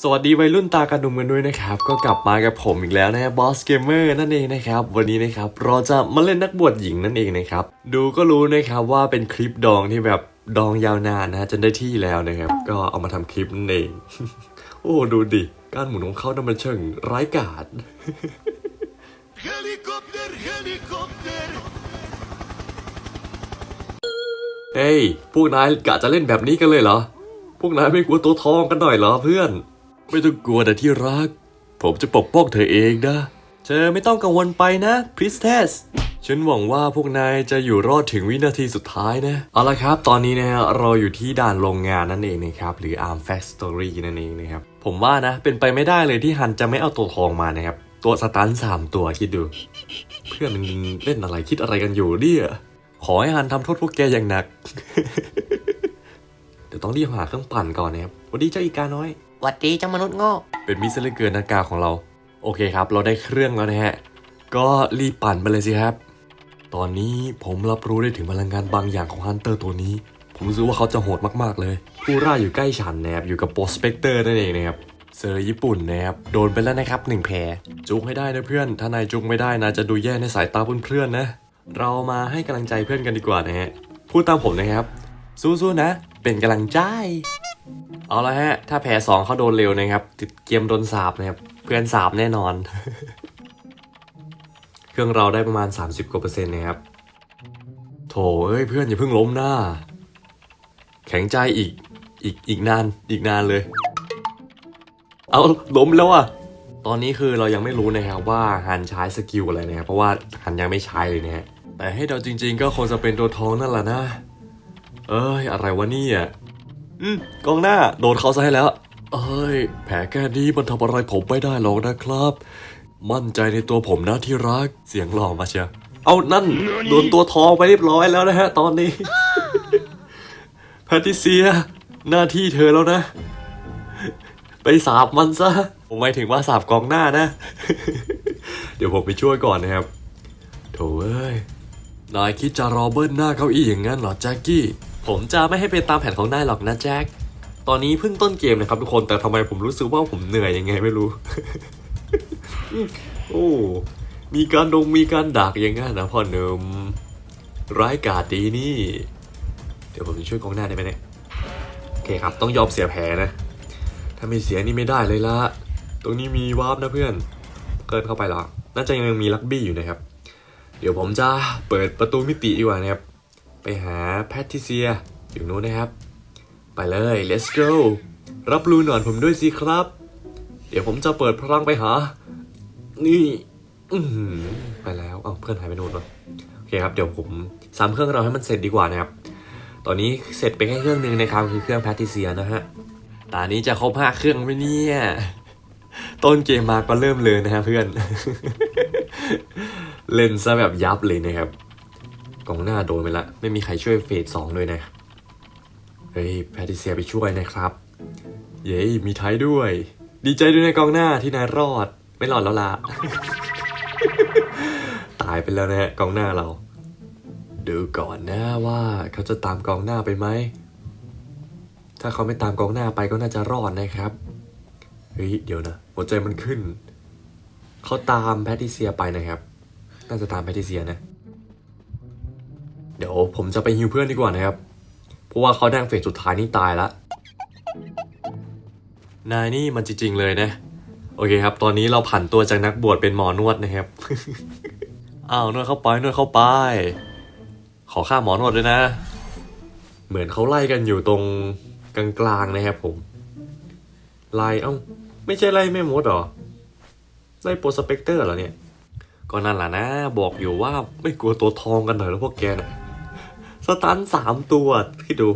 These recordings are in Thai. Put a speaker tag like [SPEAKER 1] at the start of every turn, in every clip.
[SPEAKER 1] สวัสดีวัยรุ่นตากระดุมกันด้วยนะครับ ก็กลับมากับผมอีกแล้วนะบอสเกมเมอร์นั่นเองนะครับ วันนี้นะครับเราจะมาเล่นนักบวชหญิงนั่นเองนะครับ ดูก็รู้นะครับว่าเป็นคลิปดองที่แบบดองยาวนานนะฮะจนได้ที่แล้วนะครับ ก็เอามาทำคลิปนั่นเอง โอ้ดูดิ การหมุนของเขานั้นมันเชิงร้ายกาจ
[SPEAKER 2] Helikopter, helikopter.
[SPEAKER 1] เฮ้ยพวกนายกะจะเล่นแบบนี้กันเลยเหรอ พวกนายไม่กลัวตัวทองกันหน่อยเหรอเพื่อน ไม่ต้องกลัวแต่ที่รัก ผมจะปกป้องเธอเองนะ เธอไม่ต้องกังวลไปนะพริสเทสฉันหวังว่าพวกนายจะอยู่รอดถึงวินาทีสุดท้ายนะ เอาละครับ ตอนนี้นะฮะเราอยู่ที่ด่านโรงงานนั่นเองนะครับ หรือ Arm Factory นั่นเองนะครับ ผมว่านะ เป็นไปไม่ได้เลยที่ฮันจะไม่เอาตัวทองมานะครับ ตัวสตันสามตัวคิดดู เพื่อนมันเล่นอะไรคิดอะไรกันอยู่เนี่ยขอให้ฮันทำโทษพวกแกอย่างหนัก เดี๋ยวต้องรีบหาเครื่องปั่นก่อนนะครับสวัสดีเจ้าอีกาน้อย
[SPEAKER 3] วัดดีเจ้ามนุษย์โง่
[SPEAKER 1] เป็นมิสเตอร์เหลือเกินหนากาของเรา โอเคครับ เราได้เครื่องแล้วนะฮะ ก็รีบปั่นไปเลยสิครับ ตอนนี้ผมรับรู้ได้ถึงพลังงานบางอย่างของฮันเตอร์ตัวนี้ ผมรู้สึกว่าเขาจะโหดมากๆเลย ผู้ร่าอยู่ใกล้ฉันนะครับอยู่กับโปสเปกเตอร์นั่นเองนะครับเซอร์ญี่ปุ่นนะครับโดนไปแล้วนะครับหนึ่งแผลจุกให้ได้นะเพื่อน ถ้านายจุกไม่ได้นะจะดูแย่ในสายตาเพื่อนๆนะ เรามาให้กำลังใจเพื่อนกันดีกว่านะฮะพูดตามผมนะครับ สู้ๆนะ เป็นกำลังใจ เอาละฮะ ถ้าแผลสองเขาโดนเร็วนะครับ ติดเกมโดนสาบนะครับ เพื่อนสาบแน่นอน เครื่องเราได้ประมาณ 30กว่าเปอร์เซ็นต์นะครับ โถเอ้ย เพื่อนอย่าเพิ่งล้มหน้า แข็งใจอีก อีก อีกนาน อีกนานเลย เอาล้มแล้วอะ ตอนนี้คือเรายังไม่รู้นะครับว่าฮันใช้สกิลอะไรนะครับ เพราะว่าฮันยังไม่ใช้เลยนะฮะ แต่ให้เราจริง ๆ ก็คงจะเป็นตัวทองนั่นแหละนะ เอ้ย อะไรวะเนี่ย อืมกองหน้าโดนเขาซะให้แล้ว เอ้ย แผลแค่นี้มันทำอะไรผมไม่ได้หรอกนะครับ มั่นใจในตัวผมนะที่รัก เสียงหล่อมาเชียวเอานั่นโดนตัวทองไปเรียบร้อยแล้วนะฮะ ตอนนี้ แพทริเซีย หน้าที่เธอแล้วนะ ไปสาบมันซะ ผมหมายถึงว่าสาบกองหน้านะ เดี๋ยวผมไปช่วยก่อนนะครับ โถเอ้ย นายคิดจะรอเบิ้ลหน้าเก้าอี้อย่างนั้นเหรอแจ็คกี้ ผมจะไม่ให้เป็นตามแผนของนายหรอกนะแจ็ค ตอนนี้เพิ่งต้นเกมนะครับทุกคน แต่ทำไมผมรู้สึกว่าผมเหนื่อยยังไงไม่รู้ โอ้ มีการดงมีการดักอย่างงั้นนะพ่อหนุ่มร้ายกาจดีนี่ เดี๋ยวผมจะช่วยกองหน้าได้ไหมเนี่ย โอเคครับ ต้องยอมเสียแผลนะ ถ้าไม่เสียนี่ไม่ได้เลยละ ตรงนี้มีวาร์ปนะเพื่อน เกินเข้าไปหรอน่าจะยังมีลักบี้อยู่นะครับ เดี๋ยวผมจะเปิดประตูมิติดีกว่านะครับ ไปหาแพทิเซียอยู่นู้นนะครับ ไปเลย let's go รับรู้หนอยผมด้วยสิครับ เดี๋ยวผมจะเปิดพลังไปหา นี่ไปแล้วเอาเพื่อนหายไปนู่นวะโอเคครับเดี๋ยวผมซ้ำเครื่องเราให้มันเสร็จดีกว่านะครับ ตอนนี้เสร็จไปแค่เครื่องหนึ่งนะครับคือเครื่องแพทิเซียนะฮะตอนนี้จะครบห้าเครื่องไหมเนี่ยต้นเกมมาก็เริ่มเลยนะฮะเพื่อน เล่นซะแบบยับเลยนะครับ กองหน้าโดนไปละ ไม่มีใครช่วยเฟสสองด้วยนะ เฮ้ยแพทิเซียไปช่วยนะครับ เย้มีไทยด้วย ดีใจด้วยนะกองหน้าที่นายรอด ไม่รอดแล้วล่ะ ตายไปแล้วนะกองหน้าเรา ดูก่อนนะว่าเขาจะตามกองหน้าไปไหม ถ้าเขาไม่ตามกองหน้าไปก็น่าจะรอดนะครับ เฮ้ยเดี๋ยวนะหัวใจมันขึ้น เขาตามแพทิเซียไปนะครับ น่าจะตามแพทิเซียนะ ดี๋ยวผมจะไปฮิวเพื่อนดีกว่านะครับ เพราะว่าเขาดังเฟสสุดท้ายนี่ตายละ นายนี่มันจริงๆเลยนะ โอเคครับ ตอนนี้เราผันตัวจากนักบวชเป็นหมอนวดนะครับ อ้าวนวดเข้าไปนวดเข้าไป ขอค่าหมอนวดด้วยนะ เหมือนเขาไล่กันอยู่ตรงกลางๆนะครับผม ไล่เอ้าไม่ใช่ไล่แม่มดหรอ ไล่โปรสเปกเตอร์เหรอเนี่ยก็นั่นแหละนะ บอกอยู่ว่าไม่กลัวตัวทองกันหน่อยแล้วพวกแกน่ะ สตันสามตัวคิดดู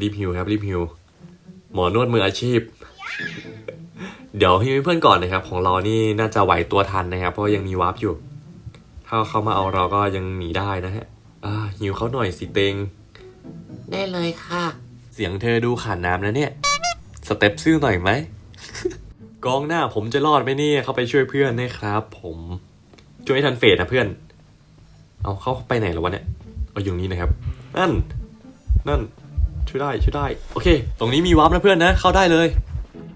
[SPEAKER 1] รีบฮิวครับ รีบฮิว หมอนวดมืออาชีพ เดี๋ยวฮิวให้เพื่อนก่อนนะครับ ของเรานี่น่าจะไหวตัวทันนะครับ เพราะยังมีวาร์ปอยู่ ถ้าเขามาเอาเราก็ยังหนีได้นะฮะอ่าฮิวเขาหน่อยสิเตง
[SPEAKER 3] ได้เลยค่ะ
[SPEAKER 1] เสียงเธอดูขาดน้ำนะเนี่ย สเต็ปซื่อหน่อยไหม กองหน้าผมจะรอดไหมเนี่ยเข้าไปช่วยเพื่อนนะครับ ผม ช่วยให้ทันเฟสนะเพื่อน เอาเข้าไปไหนแล้ววะเนี่ย เอาอยู่นี่นะครับ นั่น นั่น ช่วยได้ ช่วยได้ โอเค ตรงนี้มีวาร์ปนะเพื่อนนะ เข้าได้เลย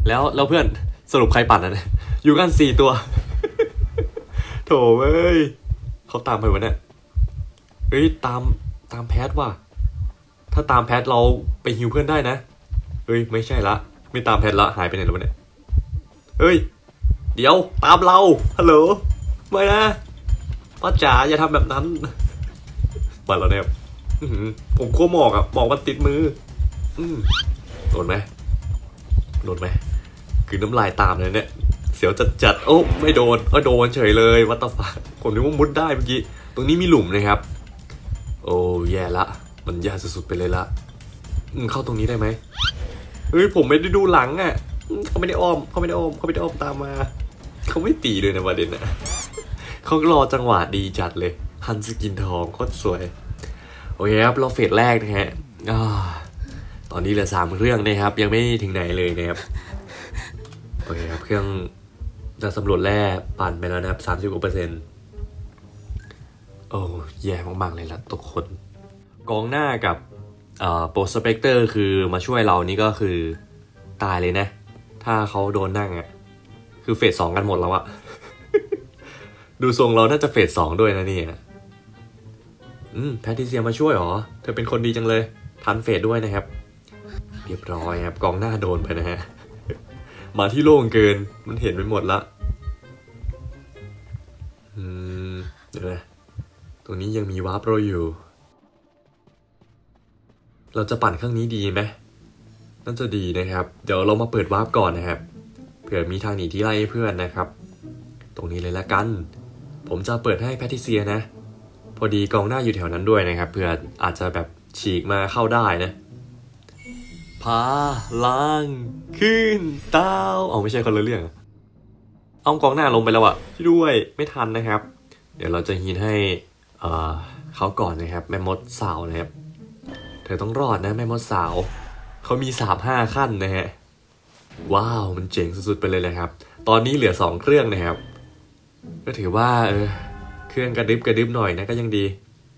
[SPEAKER 1] แล้วแล้วเพื่อน สรุปใครปั่นะเนี่ยอยู่กันสี่ตัว โถเอ้ยเขาตามไปวะเนี่ยเฮ้ย ตาม ตามแพทว่ะ ถ้าตามแพทเราไปฮิวเพื่อนได้นะ เฮ้ย ไม่ใช่ละ ไม่ตามแพทละ หายไปไหนแล้ววะเนี่ย เฮ้ย เดี๋ยว ตามเรา ฮัลโหล ไม่นะป้าจ๋าอย่าทำแบบนั้น บัดเราเนี่ยผมขั้วหมอกอะหมอกมันติดมือ อืโดนไหมโดนไหมคือน้ำลายตามเลยเนี่ย เสียวจัดจัดโอ้ไม่โดนเออโดนเฉยเลยวัตตาฟ้าผมนึกว่ามุดได้เมื่อกี้ ตรงนี้มีหลุมนะครับ โอ้แย่ละ มันแย่สุดๆไปเลยละเข้าตรงนี้ได้ไหมเฮ้ยผมไม่ได้ดูหลังอะเขาไม่ได้อ้อมเขาไม่ได้อ้อมเขาไม่ได้อ้อมตามมา เขาไม่ตีเลยนะประเด็นนะเขารอจังหวะดีจัดเลย ฮันสกินทองโคตรสวย โอเคครับ เราเฟสแรกนะฮะตอนนี้เหลือสามเครื่องนะครับ ยังไม่ถึงไหนเลยนะครับ โอเคครับ เครื่องจะสำรวจแร่ปั่นไปแล้วนะครับสามสิบกว่าเปอร์เซ็นต์โอ้แย่มากๆเลยล่ะทุกคน กองหน้ากับโปรสเปกเตอร์คือมาช่วยเรานี่ก็คือตายเลยนะ ถ้าเขาโดนนั่งอะ่ะ คือเฟสสองกันหมดแล้วอะดูทรงเราน่าจะเฟสสองด้วยนะเนี่ย อืมแพทิเซียมาช่วยหรอ เธอเป็นคนดีจังเลย ทันเฟสด้วยนะครับ เรียบร้อยครับกองหน้าโดนไปนะฮะ มาที่โล่งเกิน มันเห็นไปหมดละ อืม เดี๋ยวนะ ตรงนี้ยังมีวาร์ปโรอยู่ เราจะปั่นเครื่องนี้ดีไหมน่าจะดีนะครับ เดี๋ยวเรามาเปิดวาร์ปก่อนนะครับ เผื่อมีทางหนีที่ไล่เพื่อนนะครับ ตรงนี้เลยละกัน ผมจะเปิดให้แพทิเซียนะ อดีกองหน้าอยู่แถวนั้นด้วยนะครับเพื่ออาจจะแบบฉีกมาเข้าได้นะพาล่างขึ้นเต้าเอาไม่ใช่คนละเรื่องเอากองหน้าลงไปแล้วอะช่วยด้วยไม่ทันนะครับ เดี๋ยวเราจะฮีนให้เอ่อเขาก่อนนะครับ แม่มดสาวนะครับ เธอต้องรอดนะแม่มดสาว เขามีสามห้าขั้นนะฮะว้าวมันเจ๋งสุดๆไปเลยเลยครับ ตอนนี้เหลือสองเครื่องนะครับ ก็ถือว่าเออ เครื่องกระดึบกระดึบหน่อยนะก็ยังดี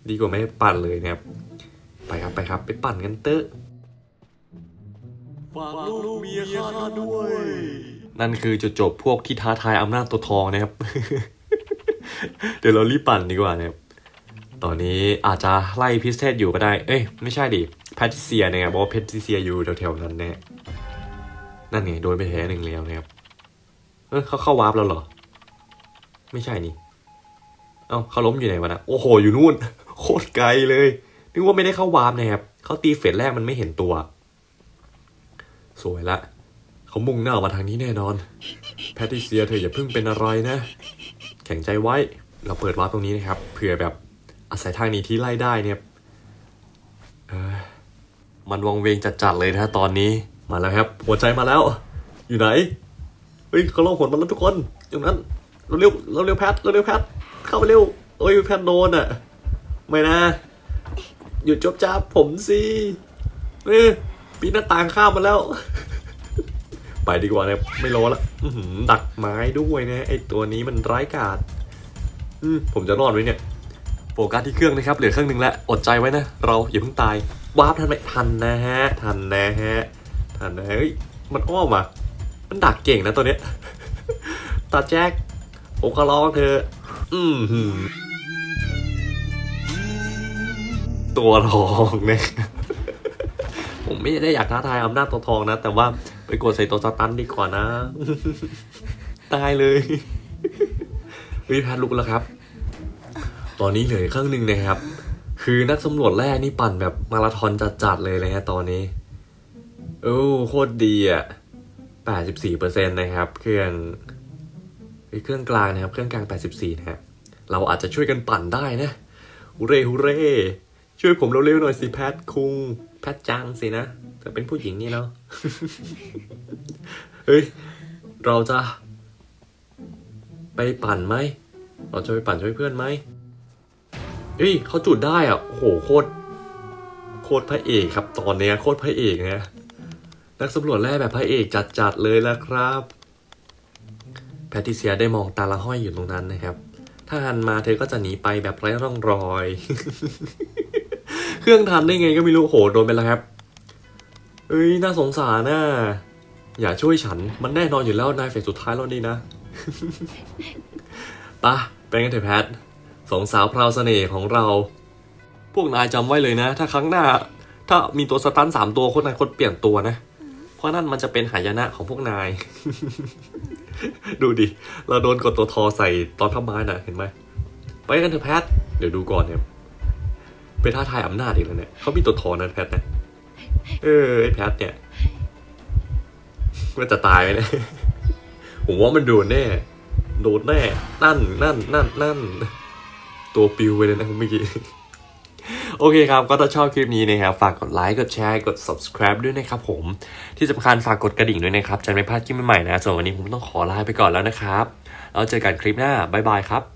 [SPEAKER 1] ดีกว่าไม่ปั่นเลยนะครับ ไปครับไปครับ ไปปั่นกันเตอะฝากลูกเมียข้าด้วย นั่นคือจุดจบพวกที่ท้าทายอำนาจตัวทองนะครับ เดี๋ยวเรารีบปั่นดีกว่านะครับ ตอนนี้อาจจะไล่พิสเทสอยู่ก็ได้ เอ้ยไม่ใช่ดิแพทริเซียนะครับบอกว่าแพทริเซียอยู่แถวๆนั้นแน่นั่นไงโดนไปแพ้หนึ่งแล้วนะครับ เออเขาเข้าวาร์ปแล้วเหรอ ไม่ใช่นี่ เอ้าเขาล้มอยู่ไหนวะนะโอ้โห อยู่นู่น โคตรไกลเลย นึกว่าไม่ได้เข้าวาร์ปนะครับเขาตีเฟสแรกมันไม่เห็นตัว สวยละ เขามุ่งหน้ามาทางนี้แน่นอน แพทริเซียเธออย่าเพิ่งเป็นอะไรนะ แข็งใจไว้ เราเปิดวาร์ปตรงนี้นะครับ เผื่อแบบอาศัยทางนี้ที่ไล่ได้เนี่ยมันวังเวงจัดๆเลยนะตอนนี้ มาแล้วครับ หัวใจมาแล้ว อยู่ไหน เฮ้ยเขาล่องหนมาแล้วทุกคนอยู่นั้น เราเร็ว เราเร็วแพท เราเร็วแพท เข้าเร็วเอ้ยแพทโดนอะ ไม่นะ หยุดจบจ้าผมสิเออปีนหน้าต่างข้ามมาแล้ว ไปดีกว่านะไม่รอละอื้อหือดักไม้ด้วยนะ ไอตัวนี้มันร้ายกาจอืมผมจะรอดไหมเนี่ย โฟกัสที่เครื่องนะครับ เหลือเครื่องหนึ่งแล้ว อดใจไว้นะ เราอย่าเพิ่งตาย วาร์ปทันไหมทันนะฮะ ทันนะฮะ ทันนะเฮ้ย มันอ้อมอะ มันดักเก่งนะตัวเนี้ยตาแจ็คผมขอร้องเธอ อืมตัวทองเนี่ยผมไม่ได้อยากท้าทายอำนาจตัวทองนะ แต่ว่าไปกดใส่ตัวสตันดีกว่านะ ตายเลยวิพัฒน์ลุกแล้วครับ ตอนนี้เหลือเครื่องหนึ่งนะครับ คือนักสำรวจแร่นี่ปั่นแบบมาราธอนจัดๆเลยเลยฮะตอนนี้ โอ้โคตรดีอะ84%นะครับ เครื่อง เครื่องกลางนะครับ เครื่องกลาง 84 นะฮะ เราอาจจะช่วยกันปั่นได้นะฮูเร่ฮูเร่ช่วยผมเร็วๆหน่อยสิแพทคุง แพทจังสินะแต่เป็นผู้หญิงนี่เนาะเฮ้ย เราจะ ไปปั่นไหม เราจะไปปั่นช่วยเพื่อนไหมเฮ้ยเขาจุดได้อะโหโคตรโคตรพระเอกครับ ตอนเนี้ยโคตรพระเอกนะนักสำรวจแร่แบบพระเอกจัดๆเลยละครับ พทิเซียได้มองตาละห้อยอยู่ตรงนั้นนะครับ ถ้าหันมาเธอก็จะหนีไปแบบไร้ร่องรอย เครื่องทันได้ไงก็ไม่รู้โหโดนไปแล้วครับ เอ้ยน่าสงสารน่ะอย่าช่วยฉัน มันแน่นอนอยู่แล้วนายเฟสสุดท้ายแล้วนี่นะปะไปกันเถอะแพทสองสาวพราวเสน่ห์ของเรา พวกนายจำไว้เลยนะ ถ้าครั้งหน้า ถ้ามีตัวสตันสามตัวคนนายคนเปลี่ยนตัวนะ เพราะนั่นมันจะเป็นหายนะของพวกนาย ดูดิ เราโดนกดตัวทอใส่ตอนทำไม้น่ะเห็นไหม ไปกันเถอะแพท เดี๋ยวดูก่อนเนี่ยเป็นท้าทายอำนาจอีกแล้วเนี่ยเขามีตัวทอนะแพทนะ เออไอแพทเนี่ยมันจะตายไหมเนี่ย ผมว่ามันโดนแน่ โดนแน่ นั่น นั่น นั่น นั่น ตัวปิวไปเลยนะเมื่อกี้ โอเคครับ ก็ถ้าชอบคลิปนี้นะครับ ฝากกดไลค์ กดแชร์ กด subscribe ด้วยนะครับผม ที่สำคัญฝากกดกระดิ่งด้วยนะครับ จะไม่พลาดคลิปใหม่ๆนะ ส่วนวันนี้ผมต้องขอลาไปก่อนแล้วนะครับ แล้วเจอกันคลิปหน้า บ๊ายบายครับ